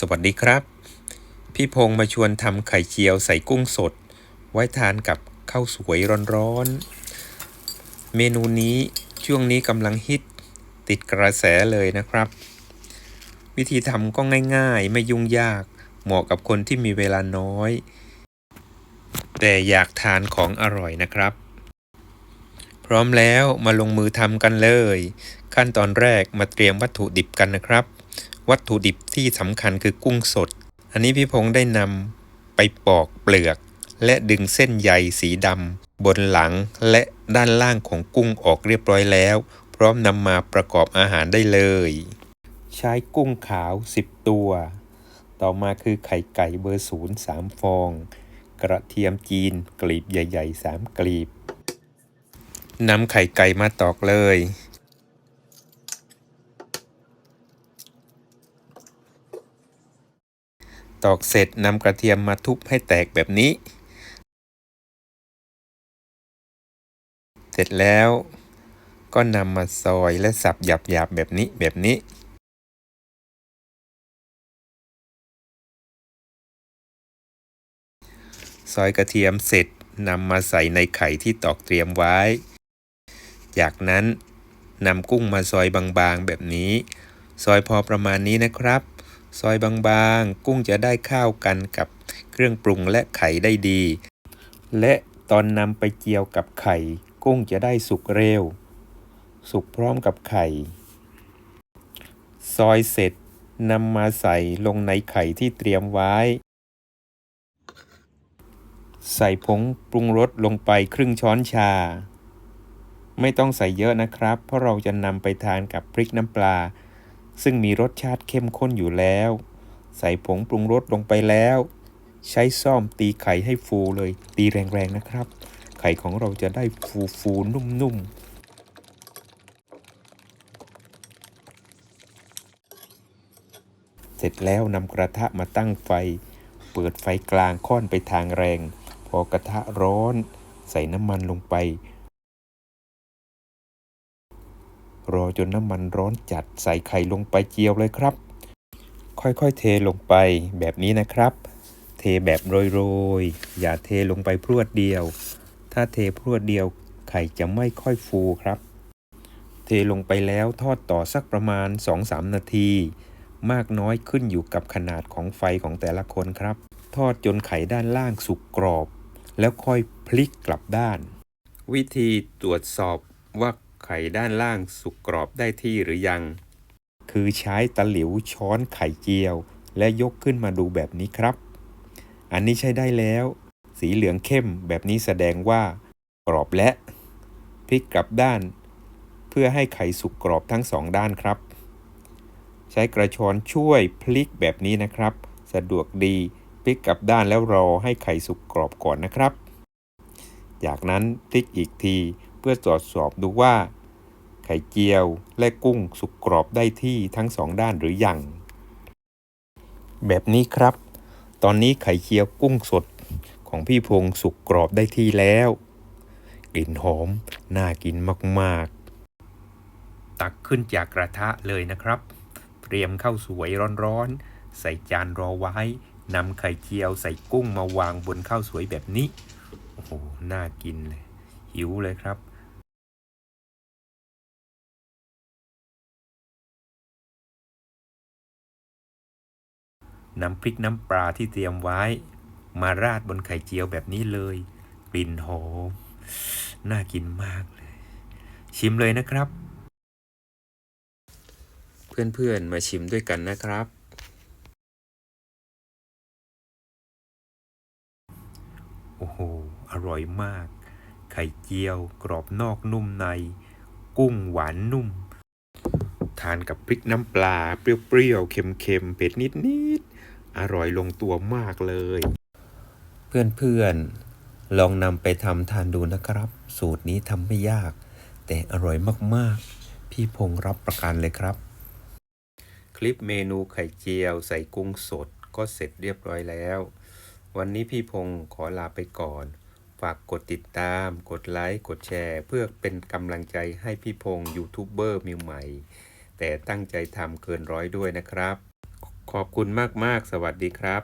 สวัสดีครับ พี่พงษ์มาชวนทำไข่เจียวใส่กุ้งสด ไว้ทานกับข้าวสวยร้อนๆ เมนูนี้ช่วงนี้กำลังฮิตติดกระแสเลยนะครับ วิธีทำก็ง่ายๆ ไม่ยุ่งยาก เหมาะกับคนที่มีเวลาน้อย แต่อยากทานของอร่อยนะครับ พร้อมแล้วมาลงมือทำกันเลย ขั้นตอนแรกมาเตรียมวัตถุดิบกันนะครับ วัตถุดิบที่สำคัญคือกุ้งสด อันนี้พี่พงษ์ได้นำไปปอกเปลือก และดึงเส้นใยสีดำบนหลังและด้านล่างของกุ้งออกเรียบร้อยแล้ว พร้อมนำมาประกอบอาหารได้เลย ใช้กุ้งขาว 10 ตัว ต่อมาคือไข่ไก่เบอร์ศูนย์สามฟอง กระเทียมจีนกลีบใหญ่ๆ 3 กลีบนำไข่ไก่มาตอกเลย ตอกเสร็จนำกระเทียมมาทุบให้แตกแบบนี้ เสร็จแล้วก็นำมาซอยและสับหยาบๆแบบนี้แบบนี้ ซอยกระเทียมเสร็จนำมาใส่ในไข่ที่ตอกเตรียมไว้ จากนั้นนำกุ้งมาซอยบางๆแบบนี้ ซอยพอประมาณนี้นะครับ ซอยบางๆ กุ้งจะได้ข้าวกันกับเครื่องปรุงและไข่ได้ดี และตอนนำไปเจียวกับไข่ กุ้งจะได้สุกเร็ว สุกพร้อมกับไข่ ซอยเสร็จนำมาใส่ลงในไข่ที่เตรียมไว้ ใส่ผงปรุงรสลงไปครึ่งช้อนชา ไม่ต้องใส่เยอะนะครับ เพราะเราจะนำไปทานกับพริกน้ำปลา ซึ่งมีรสชาติเข้มข้นอยู่แล้ว ใส่ผงปรุงรสลงไปแล้ว ใช้ซ่อมตีไข่ให้ฟูเลย ตีแรงๆนะครับ ไข่ของเราจะได้ฟูฟูนุ่มๆเสร็จแล้วนำกระทะมาตั้งไฟ เปิดไฟกลางค่อนไปทางแรง พอกระทะร้อน ใส่น้ำมันลงไป รอจนน้ำมันร้อนจัดใส่ไข่ลงไปเจียวเลยครับ ค่อยๆเทลงไปแบบนี้นะครับ เทแบบโรยๆ อย่าเทลงไปพรวดเดียว ถ้าเทพรวดเดียวไข่จะไม่ค่อยฟูครับ เทลงไปแล้วทอดต่อสักประมาณ 2-3 นาที มากน้อยขึ้นอยู่กับขนาดของไฟของแต่ละคนครับ ทอดจนไข่ด้านล่างสุกกรอบ แล้วค่อยพลิกกลับด้าน วิธีตรวจสอบว่า ไข่ด้านล่างสุกกรอบได้ที่หรือยัง คือใช้ตะหลิวช้อนไข่เจียว และยกขึ้นมาดูแบบนี้ครับ อันนี้ใช้ได้แล้ว สีเหลืองเข้มแบบนี้แสดงว่า กรอบและ พลิกกลับด้าน เพื่อให้ไข่สุกกรอบทั้งสองด้านครับ ใช้กระชอนช่วยพลิกแบบนี้นะครับ สะดวกดีพลิกกลับด้านแล้วรอให้ไข่สุกกรอบก่อนนะครับ จากนั้นพลิกอีกที พื่อตรวจสอบดูว่า ไข่เจียวและกุ้งสุกกรอบได้ที่ทั้งสองด้านหรือยัง แบบนี้ครับ ตอนนี้ไข่เจียวกุ้งสดของพี่พงษ์สุกกรอบได้ที่แล้ว กลิ่นหอมน่ากินมากๆ ตักขึ้นจากกระทะเลยนะครับ เตรียมข้าวสวยร้อนๆ ใส่จานรอไว้นำไข่เจียวใส่กุ้งมาวางบนข้าวสวยแบบนี้ โอ้โห น่ากินเลย หิวเลยครับ นำพริกน้ำปลาที่เตรียมไว้ มาราดบนไข่เจียวแบบนี้เลย กลิ่นหอม น่ากินมากเลย ชิมเลยนะครับ เพื่อนๆมาชิมด้วยกันนะครับ โอ้โห อร่อยมาก ไข่เจียวกรอบนอกนุ่มใน กุ้งหวานนุ่ม ทานกับพริกน้ำปลา เปรี้ยวๆเค็มๆเผ็ดนิดๆ อร่อยลงตัวมากเลย เพื่อนๆ ลองนำไปทำทานดูนะครับ สูตรนี้ทำไม่ยาก แต่อร่อยมากๆ พี่พงษ์รับประกันเลยครับ คลิปเมนูไข่เจียวใส่กุ้งสดก็เสร็จเรียบร้อยแล้ว วันนี้พี่พงศ์ขอลาไปก่อน ฝากกดติดตาม กดไลค์ กดแชร์ เพื่อเป็นกำลังใจให้พี่พงศ์ยูทูบเบอร์มิวใหม่ แต่ตั้งใจทำเกินร้อยด้วยนะครับข ขอบคุณมาก ๆ สวัสดีครับ